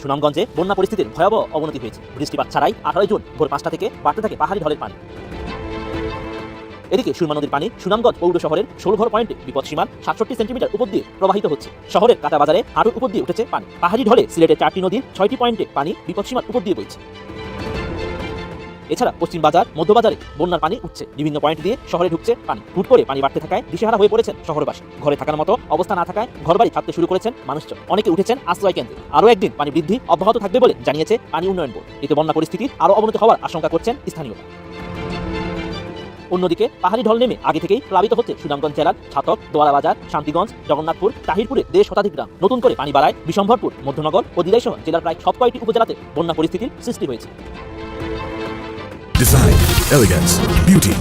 সুনামগঞ্জে বন্যা পরিস্থিতির ভয়াবহ অবনতি হয়েছে। বৃষ্টিপাত ছাড়াই আঠারোই জুন ভোর পাঁচটা থেকে বাড়তে থাকে পাহাড়ি ঢলের পানি। এদিকে সুরমা নদীর পানি সুনামগঞ্জ পৌর শহরের ষোলঘর পয়েন্টে বিপদসীমার সাতষট্টি সেন্টিমিটার উপর দিয়ে প্রবাহিত হচ্ছে। শহরের কাটা বাজারে হাঁটুর উপর দিয়ে উঠেছে পানি। পাহাড়ি ঢলে সিলেটের চারটি নদীর ছয়টি পয়েন্টে পানি বিপদসীমার উপর দিয়ে বইছে। এছাড়া পশ্চিম বাজার মধ্যবাজারে বন্যার পানি উঠছে। বিভিন্ন পয়েন্ট দিয়ে শহরে ঢুকছে পানি। হুট করে পানি বাড়তে থাকায় দিশেহারা হয়ে পড়েছেন শহরবাসী। ঘরে থাকার মতো অবস্থা না থাকায় ঘরবাড়ি থাকতে শুরু করেছেন মানুষজন। অনেকে উঠেছেন আশ্রয় কেন্দ্রে। আরও একদিন পানি বৃদ্ধি অব্যাহত থাকবে বলে জানিয়েছে পানি উন্নয়ন বোর্ড। এতে বন্যা পরিস্থিতির আরও অবনতি হওয়ার আশঙ্কা করছেন স্থানীয়রা। অন্যদিকে পাহাড়ি ঢল নেমে আগে থেকেই প্লাবিত হচ্ছে সুনামগঞ্জ জেলার ছাতক বাজার শান্তিগঞ্জ, জগন্নাথপুর, তাহিরপুরে দেড় শতাধিক গ্রাম নতুন করে পানি বাড়ায় বিশম্ভরপুর, মধ্যনগর ও দিলাই সহ জেলার প্রায় সব কয়েকটি উপজেলাতে বন্যা পরিস্থিতির সৃষ্টি হয়েছে। Design, এলিগেন্স বিউটি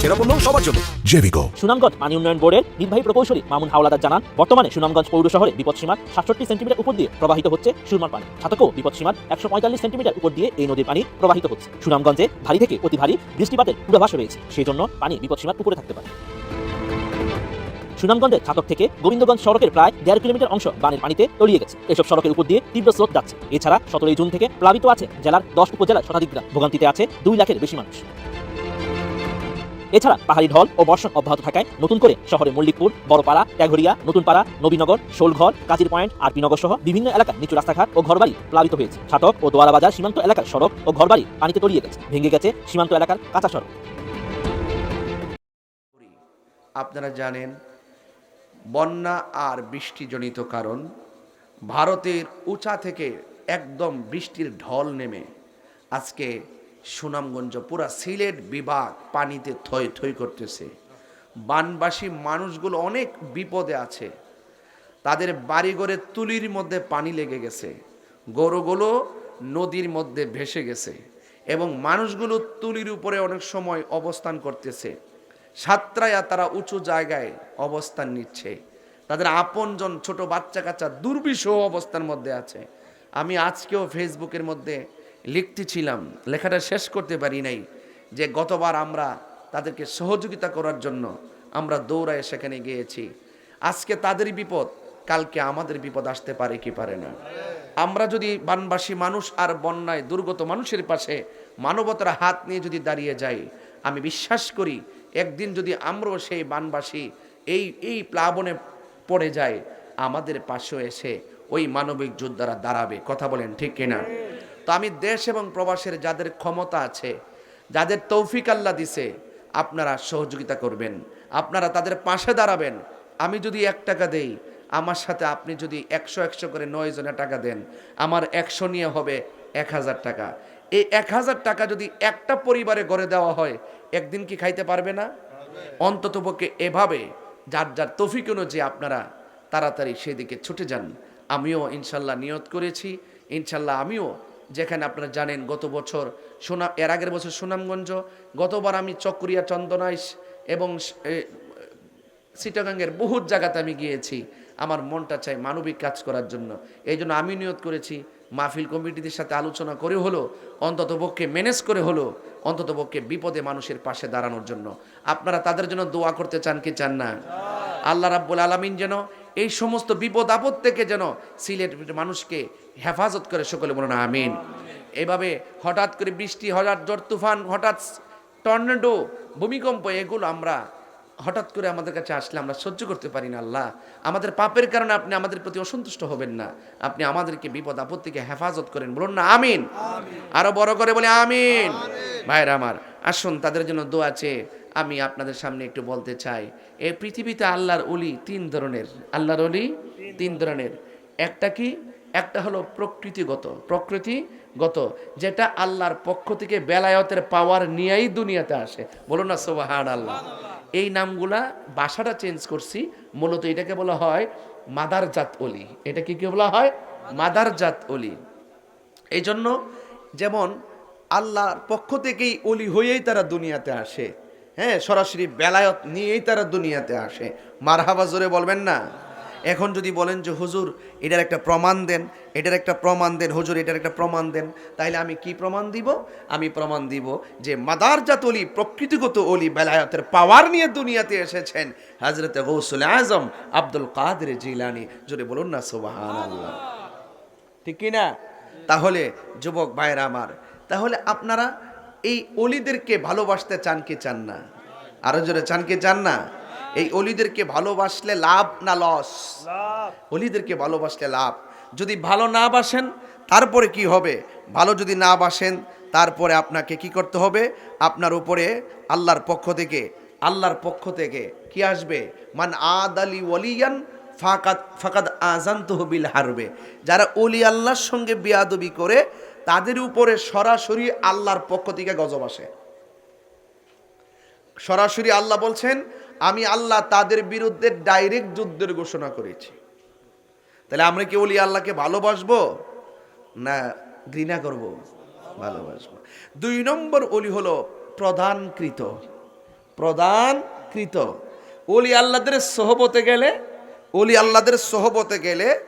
সেরা পণ্য সবার জন্য। Jevico. সুনামগঞ্জ পানি উন্নয়ন বোর্ডের নির্বাহী প্রকৌশলী মামুন হাওলাদার জানান বর্তমানে সুনামগঞ্জ পৌর শহরে বিপদসীমার সাতষট্টি সেন্টিমিটার উপর দিয়ে প্রবাহিত হচ্ছে সুরমার পানি। ছাতকও বিপদসীমার একশো পঁয়তাল্লিশ সেন্টিমিটার উপর দিয়ে এই নদীর পানি প্রবাহিত হচ্ছে। সুনামগঞ্জে ভারী থেকে অতি ভারী বৃষ্টিপাতের পূর্বাভাস রয়েছে সেই জন্য পানি বিপদসীমার উপরে থাকতে পারে। সুনামগঞ্জের ছাতক থেকে গোবিন্দগঞ্জ সড়কের প্রায় দেড় কিলোমিটার অংশ বানের পানিতে তলিয়ে গেছে। এসব সড়কের উপর দিয়ে তীব্র স্রোত যাচ্ছে। এছাড়া সতেরোই জুন থেকে প্লাবিত আছে জেলার দশ উপজেলার শতাধিক গ্রাম। ভোগান্তিতে আছে দুই লাখের বেশি মানুষ। এছাড়া পাহাড়ি ঢল ও বর্ষণ অব্যাহত থাকায় নতুন করে শহরে মল্লিকপুর, বড়পাড়া ট্যাঘরিয়া নতুনপাড়া, নবীনগর, শোলঘর, কাজির পয়েন্ট, আরপিনগর সহ বিভিন্ন এলাকার নিচু রাস্তাঘাট ও ঘরবাড়ি প্লাবিত হয়েছে। ছাতক ও দোয়ারা বাজার সীমান্ত এলাকার সড়ক ও ঘরবাড়ি পানিতে তলিয়ে গেছে। ভেঙে গেছে সীমান্ত এলাকার কাঁচা সড়ক। আপনারা জানেন বন্যা আর বৃষ্টিজনিত কারণ ভারতের উঁচা থেকে একদম বৃষ্টির ঢল নেমে আজকে সুনামগঞ্জ পুরা সিলেট বিভাগ পানিতে থই থই করতেছে। বানবাসী মানুষগুলো অনেক বিপদে আছে। তাদের বাড়িঘরে তুলির মধ্যে পানি লেগে গেছে। গরুগুলো নদীর মধ্যে ভেসে গেছে এবং মানুষগুলো তুলির উপরে অনেক সময় অবস্থান করতেছে। সাতরায়া তারা উঁচু জায়গায় অবস্থান নিচ্ছে। তাদের আপনজন ছোট বাচ্চা কাচ্চা দুর্বিষহ অবস্থার মধ্যে আছে। আমি আজকেও ফেসবুকের মধ্যে লিখতেছিলাম, লেখাটা শেষ করতে পারি নাই, যে গতবার আমরা তাদেরকে সহযোগিতা করার জন্য আমরা দৌড়ায় সেখানে গিয়েছি। আজকে তাদের বিপদ, কালকে আমাদের বিপদ আসতে পারে কি পারে না। আমরা যদি বানবাসী মানুষ আর বন্যায় দুর্গত মানুষের পাশে মানবতার হাত নিয়ে যদি দাঁড়িয়ে যাই, আমি বিশ্বাস করি একদিন যদি আমরাও সেই বানবাসী এই এই প্লাবনে পড়ে যায় আমাদের পাশেও এসে ওই মানবিক যোদ্ধারা দাঁড়াবে। কথা বলেন ঠিক কিনা? তো আমি দেশ এবং প্রবাসের যাদের ক্ষমতা আছে, যাদের তৌফিক আল্লাহ দিছে, আপনারা সহযোগিতা করবেন। আপনারা তাদের পাশে দাঁড়াবেন। আমি যদি এক টাকা দেই, আমার সাথে আপনি যদি একশো একশো করে নয় জনের টাকা দেন, আমার একশো নিয়ে হবে এক হাজার টাকা। এই এক হাজার টাকা যদি একটা পরিবারে গড়ে দেওয়া হয় একদিন কি খাইতে পারবে না? অন্ততপক্ষে এভাবে যার যার তফিক অনুযায়ী আপনারা তাড়াতাড়ি সেদিকে ছুটে যান। আমিও ইনশাল্লাহ নিয়ত করেছি। ইনশাল্লাহ আমিও যেখানে আপনারা জানেন গত বছর সোনা এর আগের বছর সুনামগঞ্জ গতবার আমি চক্রিয়া চন্দনাইশ এবং এ, চিটাগাঙ্গের বহুত জায়গাতে আমি গিয়েছি। আমার মনটা চাই মানবিক কাজ করার জন্য। এই জন্য আমি নিয়ত করেছি। মাহফিল কমিটিদের সাথে আলোচনা করে হলো, অন্তত পক্ষে ম্যানেজ করে হলো, অন্তত পক্ষে বিপদে মানুষের পাশে দাঁড়ানোর জন্য। আপনারা তাদের জন্য দোয়া করতে চান কি চান না? আল্লাহ রাব্বুল আলামিন যেন এই সমস্ত বিপদ আপদ থেকে যেন সিলেট মানুষকে হেফাজত করে সকলে বলুন, আমিন। এভাবে হঠাৎ করে বৃষ্টি, হঠাৎ জ্বর তুফান, হঠাৎ টর্নেডো, ভূমিকম্প, এগুলো আমরা হঠাৎ করে আমাদের কাছে আসলে আমরা সহ্য করতে পারি না আল্লাহ। আমাদের পাপের কারণে আপনি আমাদের প্রতি অসন্তুষ্ট হবেন না। আপনি আমাদেরকে বিপদ আপদ থেকে হেফাজত করেন। বলুন না আমিন। আরও বড় করে বলে আমিন। ভাইরা আমার আসুন তাদের জন্য দোয়া চেয়ে আমি আপনাদের সামনে একটু বলতে চাই। এই পৃথিবীতে আল্লাহর অলি তিন ধরনের। আল্লাহর অলি তিন ধরনের। একটা কি? একটা হলো প্রকৃতিগত প্রকৃতিগত যেটা আল্লাহর পক্ষ থেকে বেলায়তের পাওয়ার নিয়েই দুনিয়াতে আসে। বলুন না সোবাহান আল্লাহ এই নামগুলা বাসাটা চেঞ্জ করছি, মূলত এটাকে বলা হয় মাদার জাত অলি। এটা কি কি বলা হয়? মাদার জাত অলি। এই জন্য যেমন আল্লাহর পক্ষ থেকেই অলি হয়েই তারা দুনিয়াতে আসে হ্যাঁ সরাসরি বেলায়ত নিয়েই তারা দুনিয়াতে আসে। মারহাবা জোরে বলবেন না? এখন যদি বলেন যে, হুজুর, এটার একটা প্রমাণ দেন, এটার একটা প্রমাণ দেন, হুজুর, এটার একটা প্রমাণ দেন তাহলে আমি কি প্রমাণ দিব? আমি প্রমাণ দিব যে, মাদারজাত অলি, প্রকৃতিগত অলি, বেলায়তের পাওয়ার নিয়ে দুনিয়াতে এসেছেন হাজরতে গৌসুল আজম আব্দুল কাদের জিলানি। জোরে বলুন না সুবাহান ঠিক কি না? তাহলে, যুবক ভাইরা আমার, তাহলে আপনারা এই অলিদেরকে ভালোবাসতে চান কি চান না? আরও জোরে, চান কি চান না? এই অলিদেরকে ভালোবাসলে লাভ না লস? অলিদেরকে ভালোবাসলে লাভ। যদি ভালো না বাসেন তারপরে কি হবে? ভালো যদি না বাসেন তারপরে আপনাকে কি করতে হবে? আপনার উপরে আল্লাহর পক্ষ থেকে আল্লাহর পক্ষ থেকে কি আসবে? মান আদ আলী ওয়ালিয়ান ফাকাত ফাকাদ আজান তহবিল হারবে। যারা অলি আল্লাহর সঙ্গে বিয়াদবি করে তাদের উপরে সরাসরি আল্লাহর পক্ষ থেকে গজব আসে। সরাসরি আল্লাহ বলছেন আমি আল্লাহ তাদের বিরুদ্ধে ডাইরেক্ট যুদ্ধের ঘোষণা করেছি। তাহলে আমরা কি অলি আল্লাহকে ভালোবাসবো? না, ঘৃণা করব? ভালোবাসবো। দুই নম্বর অলি হলো প্রধানকৃত। প্রধানকৃত। অলি আল্লাদের সহবতে গেলে অলি আল্লাদের সহবতে গেলে,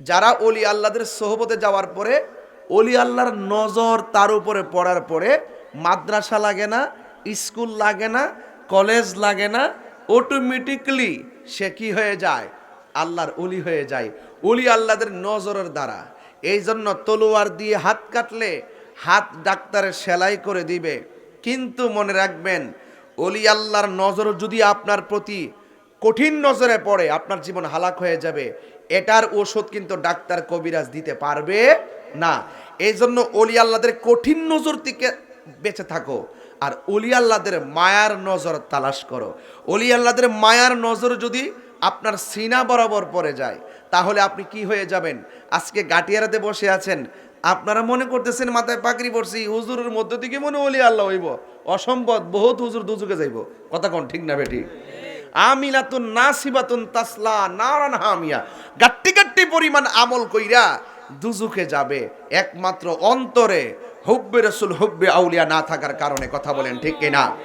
যারা অলি আল্লাহদের সহবতে যাওয়ার পরে অলি আল্লাহর নজর তার উপরে পড়ার পরে, মাদ্রাসা লাগে না, স্কুল লাগে না কলেজ লাগে না অটোমেটিকলি সে কি হয়ে যায়? আল্লাহর অলি হয়ে যায়। অলি আল্লাহদের নজরের দ্বারা। এই জন্য তলোয়ার দিয়ে হাত কাটলে হাত ডাক্তারের সেলাই করে দিবে। কিন্তু মনে রাখবেন অলি আল্লাহর নজর যদি আপনার প্রতি কঠিন নজরে পড়ে, আপনার জীবন হালাক হয়ে যাবে। এটার ওষুধ কিন্তু ডাক্তার কবিরাজ দিতে পারবে না। এই জন্য অলি আল্লাদের কঠিন নজর থেকে বেঁচে থাকো। আর অলি আল্লাদের মায়ার নজর তালাশ করো। অলি আল্লাদের মায়ার নজর যদি আপনার সিনা বরাবর পড়ে যায়, তাহলে আপনি কি হয়ে যাবেন? আজকে গাটিয়ারাতে বসে আছেন। আপনারা মনে করতেছেন মাথায় পাকড়ি পড়ছি হুজুরের মধ্য থেকে মনে অলি আল্লাহ হইব। অসম্ভব বহুত হুজুর দুজুকে যাইব। কথা কোন ঠিক না বেটি আমিলাতুন নাসিবাতুন তাসলা, নারান হামিয়া। গাট্টি গাট্টি পরিমাণ আমল কইরা দুজুকে যাবে। একমাত্র অন্তরে হুব্বে রসুল, হুব্বে আউলিয়া না থাকার কারণে কথা বলেন ঠিক কিনা?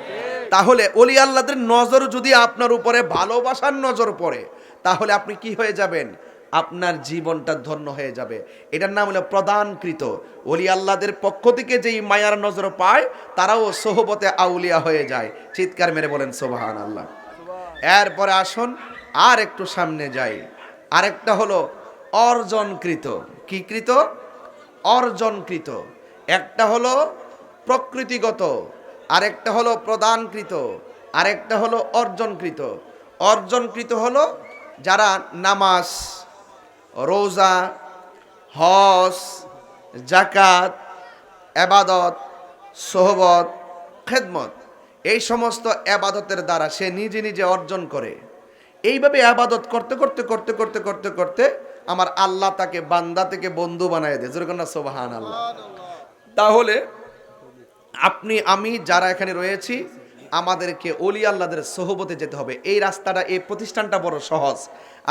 তাহলে অলি আল্লাহদের নজর যদি আপনার উপরে, ভালোবাসার নজর পড়ে, তাহলে আপনি কি হয়ে যাবেন? আপনার জীবনটা ধন্য হয়ে যাবে। এটার নাম হলো প্রদানকৃত। অলি আল্লাহদের পক্ষ থেকে যেই মায়ার নজর পায়, তারাও সোহবতে আউলিয়া হয়ে যায়। চিৎকার মেরে বলেন সোবাহান আল্লাহ এরপরে আসুন, আর একটু সামনে যাই। আরেকটা হলো অর্জনকৃত। কি কৃত? অর্জনকৃত। একটা হলো প্রকৃতিগত, আরেকটা হলো প্রদানকৃত, আরেকটা হলো অর্জনকৃত। অর্জনকৃত হলো যারা নামাজ, রোজা হস জাকাত এবাদত সোহবত, খেদমত, এই সমস্ত এবাদতের দ্বারা সে নিজে নিজে অর্জন করে। এইভাবে আবাদত করতে করতে করতে করতে করতে করতে আমার আল্লাহ তাকে বান্দা থেকে বন্ধু বানায় দেয়। যেরকম না সোবাহান আল্লাহ তাহলে আপনি, আমি যারা এখানে রয়েছি, আমাদেরকে অলি আল্লাদের সোহবতে যেতে হবে। এই রাস্তাটা, এই প্রতিষ্ঠানটা বড় সহজ।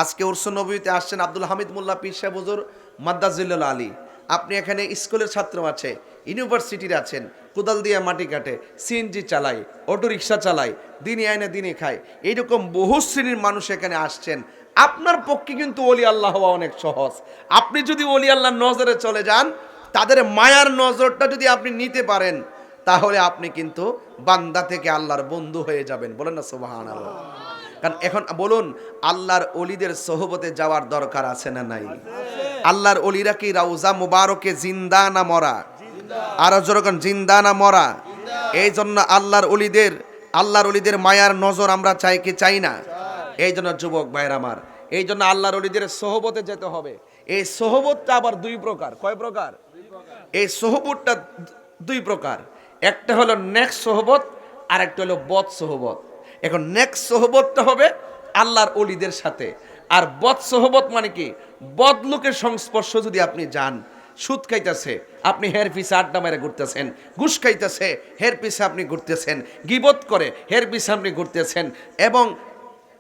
আজকে উর্স নবীতে আসছেন আব্দুল হামিদ মোল্লা পীর সাহেব হুজুর আলী। আপনি এখানে স্কুলের ছাত্র আছে, ইউনিভার্সিটির আছেন, কোদাল দিয়ে মাটি কাটে, সিএনজি চালায় অটো রিক্সা চালায়, দিনে আয়না দিনে খায়। এইরকম বহু শ্রেণির মানুষ এখানে আসছেন। আপনার পক্ষে কিন্তু অলি আল্লাহ হওয়া অনেক সহজ। আপনি যদি অলি আল্লাহর নজরে চলে যান তাদের মায়ার নজরটা যদি আপনি নিতে পারেন, তাহলে আপনি কিন্তু বান্দা থেকে আল্লাহর বন্ধু হয়ে যাবেন। বলেন না সুবাহান আল্লাহ কারণ এখন বলুন, আল্লাহর অলিদের সহবতে যাওয়ার দরকার আছে না নাই? আল্লাহর অলিরা কি রাউজা মুবারকে জিন্দা না মরা? আরও যেরকম জিন্দা না মরা? এই জন্য আল্লাহর অলিদের আল্লাহর অলিদের মায়ার নজর আমরা চাই কি চাই না? এই জন্য যুবক ভাইয়ের আমার এই জন্য আল্লাহর অলিদের সহবতে যেতে হবে। এই সহবতটা আবার দুই প্রকার। কয় প্রকার? এই সহবতটা দুই প্রকার। একটা হলো নেক্সট সহবত আর একটা হলো বদ সহবত। এখন নেক্সট সহবতটা হবে আল্লাহর অলিদের সাথে। আর বদ সহবত মানে কি? বদ লোকের সংস্পর্শ যদি আপনি যান, সুদ খাইতেছে, আপনি হের পিছে আড্ডা মেরে ঘুরতেছেন, ঘুষ খাইতেছে হের পিছে আপনি ঘুরতেছেন, গিবত করে হের পিছে আপনি ঘুরতেছেন, এবং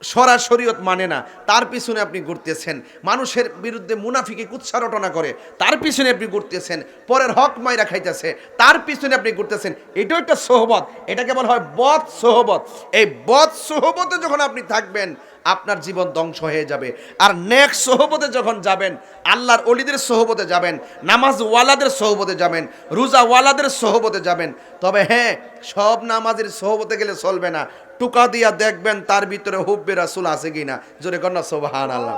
সরাসরিয়ত মানে না। তার পিছনে আপনি ঘুরতেছেন। মানুষের বিরুদ্ধে মুনাফিকে কুৎসা রটনা করে। তার পিছনে আপনি ঘুরতেছেন। পরের হক মাইরা খাইতেছে। তার পিছনে আপনি ঘুরতেছেন। এটাও একটা সোহবত। এটাকে বলা হয় বধ সোহবত। এই বধ সোহবতে যখন আপনি থাকবেন আপনার জীবন ধ্বংস হয়ে যাবে। আর নেক্সট সোহবতে যখন যাবেন, আল্লাহর অলিদের সোহবতে যাবেন নামাজ ওয়ালাদের সোহবতে যাবেন রোজা ওয়ালাদের সোহবতে যাবেন, তবে হ্যাঁ সব নামাজের সোহবতে গেলে চলবে না। টুকা দিয়া দেখবেন তার ভিতরে হুব্বে রাসুল আছে কিনা। জোরে কন্যা সোবাহান আল্লাহ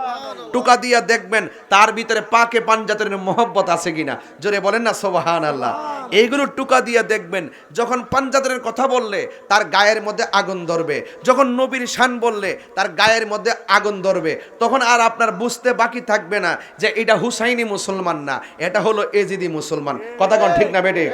টুকা দিয়া দেখবেন তার ভিতরে পাকে পাঞ্জাতের মহব্বত আছে কিনা। জোরে বলেন না সোবাহান আল্লাহ এইগুলো টুকা দিয়ে দেখবেন যখন পাঞ্জাতের কথা বললে তার গায়ের মধ্যে আগুন ধরবে। যখন নবীর শান বললে তার গায়ের মধ্যে আগুন ধরবে। তখন আর আপনার বুঝতে বাকি থাকবে না যে এটা হুসাইনি মুসলমান না এটা হলো এজিদি মুসলমান। কথা কোন ঠিক না বেটে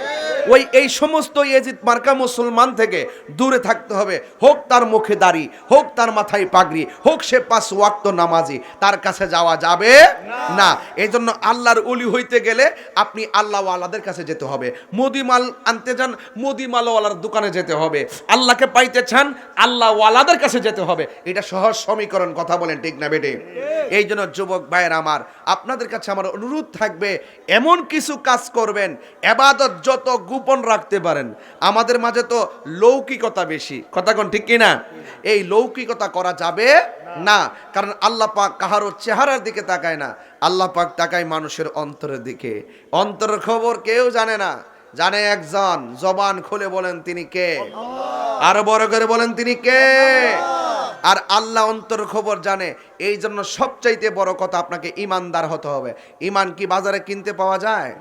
ওই এই সমস্ত এজিদ মার্কা মুসলমান থেকে দূরে থাকতে হবে। হোক তার মুখে দাড়ি হোক তার মাথায় পাগড়ি হোক সে পাঁচ ওয়াক্ত নামাজি তার কাছে যাওয়া যাবে না। এই জন্য আল্লাহর উলি হইতে গেলে আপনি আল্লাহ আল্লাহদের কাছে যেতে হবে। মুদিমাল আনতে চান মুদিমালওয়ালার দোকানে যেতে হবে। আল্লাহকে পাইতে চান আল্লাহওয়ালাদের কাছে যেতে হবে। এটা সহজ সমীকরণ কথা বলেন ঠিক না বেটে এই জন্য যুবক ভাইয়ের আমার আপনাদের কাছে আমার অনুরোধ থাকবে এমন কিছু কাজ করবেন এবাদত যত গোপন রাখতে পারেন। আমাদের মাঝে তো লৌকিকতা বেশি। কথা কোন ঠিক কিনা? এই লৌকিকতা করা যাবে না কারণ আল্লাহ পাক কাহারও চেহারার দিকে তাকায় না। আল্লাহ পাক তাকায় মানুষের অন্তরের দিকে। অন্তরের খবর কেউ জানে না। জানে একজন জবান খুলে বলেন তিনি কে? আরও বড় করে বলেন তিনি কে? আর আল্লাহ অন্তর খবর জানে। এই জন্য সবচাইতে বড় কথা আপনাকে ইমানদার হতে হবে। ইমান কি বাজারে কিনতে পাওয়া যায়?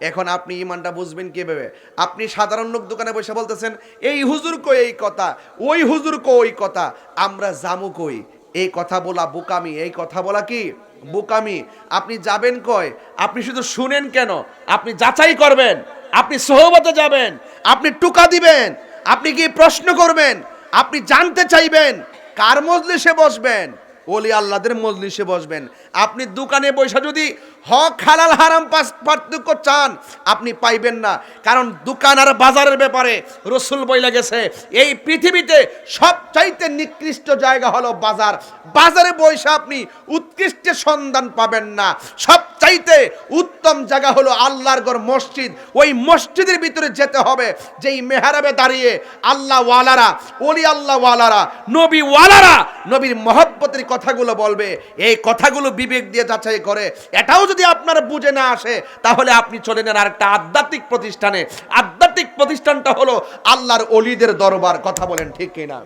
এখন আপনি ইমানটা বুঝবেন কীভাবে? আপনি সাধারণ লোক দোকানে বসে বলতেছেন এই হুজুর কই এই কথা? ওই হুজুর কই ওই কথা? আমরা জামু কই? এই কথা বলা বোকামি এই কথা বলা কি? বোকামি। আপনি যাবেন কয় আপনি শুধু শুনেন কেন? আপনি যাচাই করবেন। আপনি সহবতে যাবেন, আপনি টুকা দিবেন, আপনি কি প্রশ্ন করবেন, আপনি জানতে চাইবেন, কার মজলিসে বসবেন? ওলি আল্লাহদের মজলিসে বসবেন। আপনি দোকানে বৈশা যদি হক, হালাল, হারাম পার্থক্য চান, আপনি পাইবেন না। কারণ দোকান আর বাজারের ব্যাপারে রসুল বইলা গেছে, এই পৃথিবীতে সবচাইতে নিকৃষ্ট জায়গা হলো বাজার। বাজারে বসে আপনি উৎকৃষ্টের সন্ধান পাবেন না। সবচাইতে উত্তম জায়গা হলো আল্লাহর ঘর, মসজিদ। ওই মসজিদের ভিতরে যেতে হবে, যেই মেহরাবে দাঁড়িয়ে আল্লাহ ওয়ালারা ওলি আল্লাহ ওয়ালারা নবী ওয়ালারা নবীর মহব্বতের কথাগুলো বলবে। এই কথাগুলো বিবেক দিয়ে যাচাই করে। এটাও যদি আপনার বুঝে না আসে তাহলে আপনি চলে নেন আরেকটা আধ্যাত্মিক প্রতিষ্ঠানে। আধ্যাত্মিক প্রতিষ্ঠানটা হলো আল্লাহর অলিদের দরবার কথা বলেন ঠিক কিনা?